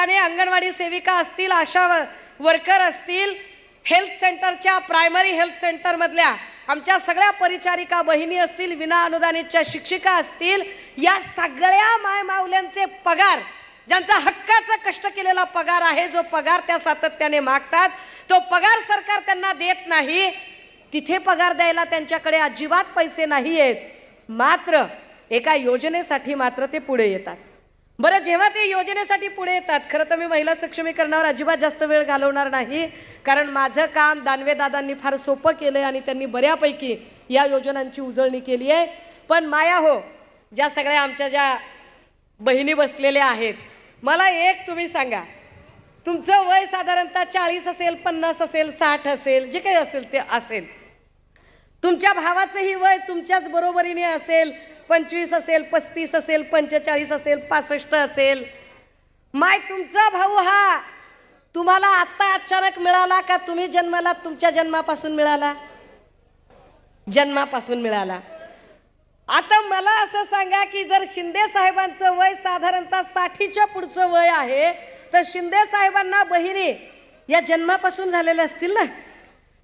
सातत्याने अंगणवाडी सेविका असतील आशा वर्कर असतील हेल्थ सेंटरच्या प्रायमरी हेल्थ सेंटरमधल्या आमच्या सगळ्या परिचारिका बहिणी असतील विना अनुदानितच्या शिक्षिका असतील या सगळ्या मायमाऊल्यांचे पगार ज्यांचा हक्काचा कष्ट केलेला पगार आहे जो पगार त्या सातत्याने मागतात तो पगार सरकार त्यांना देत नाही तिथे पगार द्यायला त्यांच्याकडे अजिबात पैसे नाही आहेत मात्र एका योजनेसाठी मात्र ते पुढे येतात. बरं जेव्हा ते योजनेसाठी पुढे येतात खरं तर मी महिला सक्षमीकरणावर अजिबात जास्त वेळ घालवणार नाही कारण माझं काम दानवे दादांनी फार सोपं केलं आहे आणि त्यांनी बऱ्यापैकी या योजनांची उजळणी केली आहे. पण माया हो ज्या सगळ्या आमच्या ज्या बहिणी बसलेल्या आहेत मला एक तुम्ही सांगा. तुमचं वय साधारणतः चाळीस असेल पन्नास असेल साठ असेल जे काही असेल ते असेल. तुमच्या भावाचंही वय तुमच्याच बरोबरीने असेल पंचवीस असेल पस्तीस असेल पंचेचाळीस असेल पासष्ट असेल. माय तुमचा भाऊ हा. तुम्हाला आत्ता अचानक मिळाला का? तुम्ही जन्माला तुमच्या जन्मापासून मिळाला? जन्मापासून मिळाला. आता मला असं सांगा की जर शिंदे साहेबांचं वय साधारणतः साठीच्या पुढचं वय आहे तर शिंदे साहेबांना बहिणी या जन्मापासून झालेल्या असतील ना?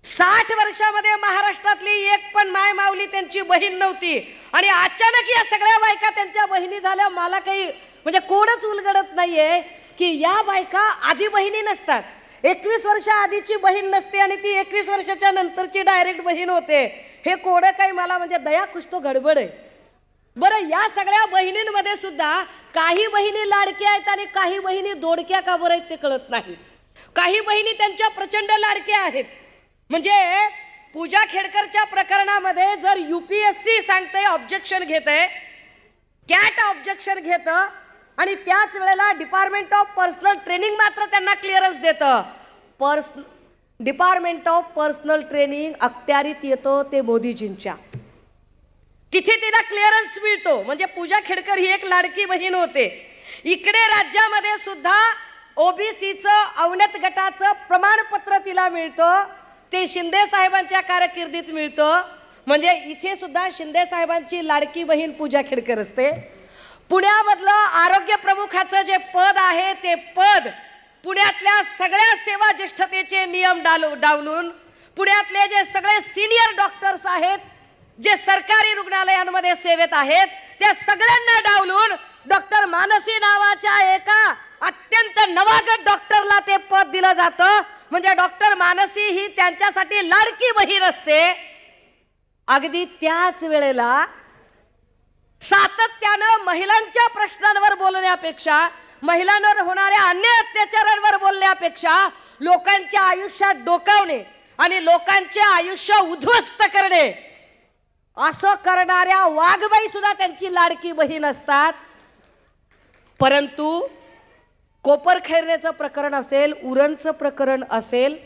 साठ वर्षामध्ये महाराष्ट्रातली एक पण माय माऊली त्यांची बहीण नव्हती. आणि अचानक या सगळ्या बायका त्यांच्या बहिणी झाल्या. मला काही म्हणजे कोणच उलगडत नाहीये की या बायका आधी बहिणी नसतात. एकवीस वर्ष आधीची बहीण नसते आणि ती एकवीस वर्षाच्या नंतरची डायरेक्ट बहीण होते. हे कोडं काही मला म्हणजे दया कुछ गडबड आहे. बरं या सगळ्या बहिणींमध्ये सुद्धा काही बहिणी लाडक्या आहेत आणि काही बहिणी दोडक्या का बरं आहेत ते कळत नाही. काही बहिणी त्यांच्या प्रचंड लाडक्या आहेत. म्हणजे पूजा खेडकरच्या प्रकरणामध्ये जर युपीएससी सांगते ऑब्जेक्शन घेते कॅट ऑब्जेक्शन घेतं आणि त्याच वेळेला डिपार्टमेंट ऑफ पर्सनल ट्रेनिंग मात्र त्यांना क्लिअरन्स देतं. पर्स डिपार्टमेंट ऑफ पर्सनल ट्रेनिंग अखत्यारीत येतं ते मोदीजींच्या. तिथे तिला क्लिअरन्स मिळतो. म्हणजे पूजा खेडकर ही एक लाडकी बहीण होते. इकडे राज्यामध्ये सुद्धा ओबीसीचं अवनत गटाचं प्रमाणपत्र तिला मिळतं. ते शिंदे साहेबांच्या कारकिर्दीत मिळतं. म्हणजे इथे सुद्धा शिंदे साहेबांची लाडकी बहीण पूजा खेडकर असते. पुण्यामधलं आरोग्य प्रमुखाचं जे पद आहे ते पद पुण्यातल्या सगळ्या सेवा ज्येष्ठतेचे नियम डालू डावलून पुण्यातले जे सगळे सिनियर डॉक्टर्स आहेत जे सरकारी रुग्णालयांमध्ये सेवेत आहेत त्या सगळ्यांना डावलून डॉक्टर मानसी नावाच्या एका अत्यंत नवागत डॉक्टरला ते पद दिलं जातं. म्हणजे डॉक्टर मानसी ही त्यांच्यासाठी लाडकी बहीण असते. अगदी त्याच वेळेला सातत्यानं महिलांच्या प्रश्नांवर बोलण्यापेक्षा महिलांवर होणाऱ्या अन्य अत्याचारांवर बोलण्यापेक्षा लोकांच्या आयुष्यात डोकावणे आणि लोकांचे आयुष्य उद्ध्वस्त करणे असं करणाऱ्या वाघबाई सुद्धा त्यांची लाडकी बहीण असतात. परंतु कोपर खैरण्याचं प्रकरण असेल उरणचं प्रकरण असेल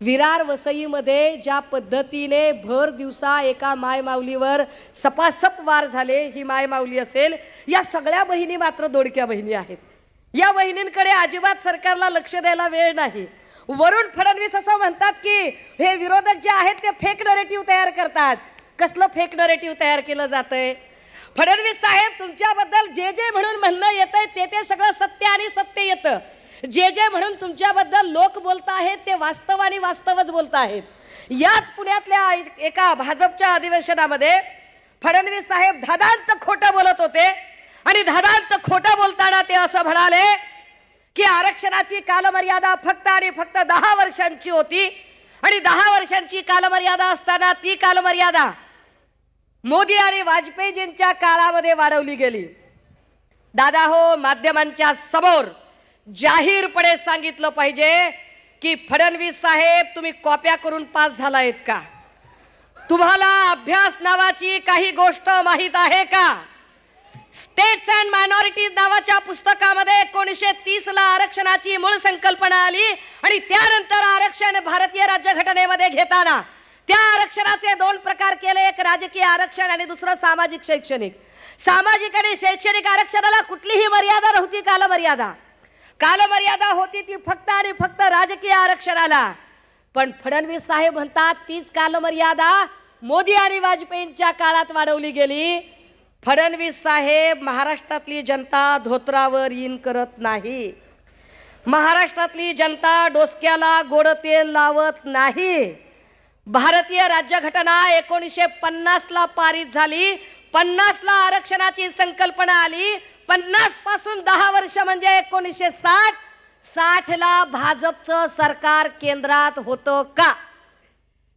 विरार वसईमध्ये ज्या पद्धतीने भर दिवसा एका मायमाऊलीवर सपासप वार झाले ही मायमाऊली असेल या सगळ्या बहिणी मात्र दोडक्या बहिणी आहेत. या बहिणींकडे अजिबात सरकारला लक्ष द्यायला वेळ नाही. वरुण फडणवीस असं म्हणतात की हे विरोधक जे आहेत ते फेक नरेटिव्ह तयार करतात. कसलं फेक नरेटिव्ह तयार केलं जातंय? फडणवीस साहेब तुमच्याबद्दल जे जे म्हणून म्हणणं येतंय ते ते सगळं सत्य आणि सत्य येतं. जे जे म्हणून तुमच्याबद्दल लोक बोलत आहेत ते वास्तव आणि वास्तवच बोलत आहेत. याच पुण्यातल्या एका भाजपच्या अधिवेशनामध्ये फडणवीस साहेब धादांत खोटं बोलत होते आणि धादांत खोटं बोलताना ते असं म्हणाले की आरक्षणाची कालमर्यादा फक्त आणि फक्त दहा वर्षांची होती आणि दहा वर्षांची कालमर्यादा असताना ती कालमर्यादा मोदी आणि वाजपेयीजींच्या काळामध्ये वाढवली गेली. दादा हो माध्यमांच्या समोर जाहीरपणे सांगितलं पाहिजे की फडणवीस साहेब तुम्ही कॉप्या करून पास झालायत का? तुम्हाला अभ्यास नावाची काही गोष्ट माहीत आहे का? स्टेट्स अँड मायनॉरिटीज नावाच्या पुस्तकामध्ये एकोणीसशे तीस ला आरक्षणाची मूळ संकल्पना आली आणि त्यानंतर आरक्षण भारतीय राज्यघटनेमध्ये घेताना त्या आरक्षणाचे दोन प्रकार केले. एक राजकीय आरक्षण आणि दुसरं सामाजिक शैक्षणिक. सामाजिक आणि शैक्षणिक आरक्षणाला कुठलीही मर्यादा नव्हती कालमर्यादा. कालमर्यादा होती ती फक्त आणि फक्त राजकीय आरक्षणाला. पण फडणवीस साहेब म्हणतात तीच कालमर्यादा मोदी आणि वाजपेयींच्या काळात वाढवली गेली. फडणवीस साहेब महाराष्ट्रातली जनता धोत्रावर इन करत नाही. महाराष्ट्रातली जनता डोसक्याला गोड तेल लावत नाही. भारतीय राज्यघटना एकोणीसशे पन्नास ला पारित झाली. पन्नास ला आरक्षणाची संकल्पना आली. पन्नासपासून दहा वर्ष म्हणजे एकोणीसशे साठ. साठ ला भाजपचं सरकार केंद्रात होतं का?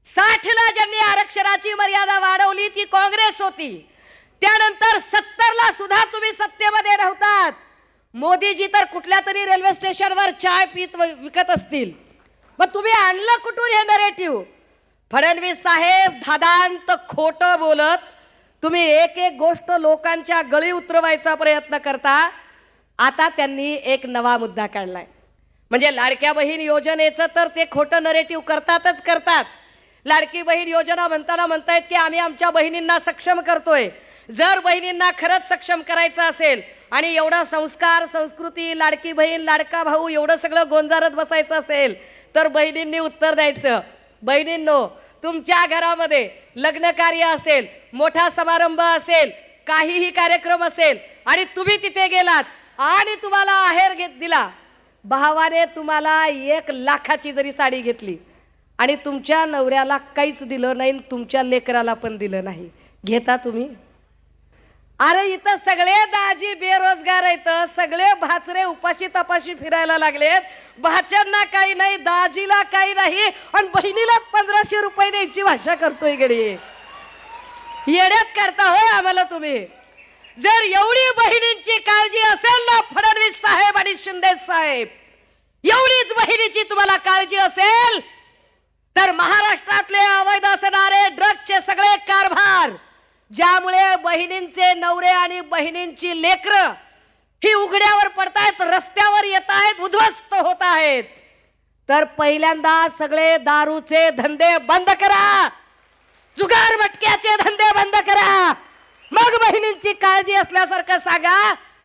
साठ ला ज्यांनी आरक्षणाची मर्यादा वाढवली ती काँग्रेस होती. त्यानंतर सत्तर ला सुद्धा तुम्ही सत्तेमध्ये राहतात मोदीजी तर कुठल्या तरी रेल्वे स्टेशनवर चाय पीत व- विकत असतील. मग तुम्ही आणलं कुठून हे नरेटिव्ह फडणवीस साहेब धादांत खोट बोलत तुम्ही एक एक गोष्ट लोकांच्या गळी उतरवायचा प्रयत्न करता आता त्यांनी एक नवा मुद्दा काढलाय. म्हणजे लाडक्या बहीण योजनेचं तर ते खोटं नरेटिव्ह करतातच करतात. लाडकी बहीण योजना म्हणताना म्हणतायत की आम्ही आमच्या बहिणींना सक्षम करतोय. जर बहिणींना खरंच सक्षम करायचं असेल आणि एवढा संस्कार संस्कृती लाडकी बहीण लाडका भाऊ एवढं सगळं गोंजारत बसायचं असेल तर बहिणींनी उत्तर द्यायचं. बहिणींनो तुमच्या घरामध्ये लग्न कार्य असेल मोठा समारंभ असेल काहीही कार्यक्रम असेल आणि तुम्ही तिथे गेलात आणि तुम्हाला आहेर घेत दिला भावाने तुम्हाला एक लाखाची जरी साडी घेतली आणि तुमच्या नवऱ्याला काहीच दिलं नाही आणि तुमच्या लेकराला पण दिलं नाही. घेता तुम्ही? अरे इथं सगळे दाजी बेरोजगार आहेत. सगळे भाचरे उपाशी तपाशी फिरायला लागलेत. भाच्यांना काही नाही दाजीला काही नाही आणि बहिणीला पंधराशे रुपये द्यायची भाषा करतोय गडी. येड्यात करता होय आम्हाला तुम्ही. जर एवढी बहिणींची काळजी असेल ना फडणवीस साहेब आणि शिंदे साहेब. एवढीच बहिणीची तुम्हाला काळजी असेल तर महाराष्ट्रातले अवैध असणारे ड्रगचे सगळे कारभार ज्यामुळे बहिणींचे नवरे आणि बहिणींची लेकर ही उघड्यावर पडतायत रस्त्यावर येत आहेत उद्ध्वस्त होत आहेत तर पहिल्यांदा सगळे दारूचे धंदे बंद करा. जुगार मटक्याचे धंदे बंद करा. मग बहिणींची काळजी असल्यासारखं सांगा.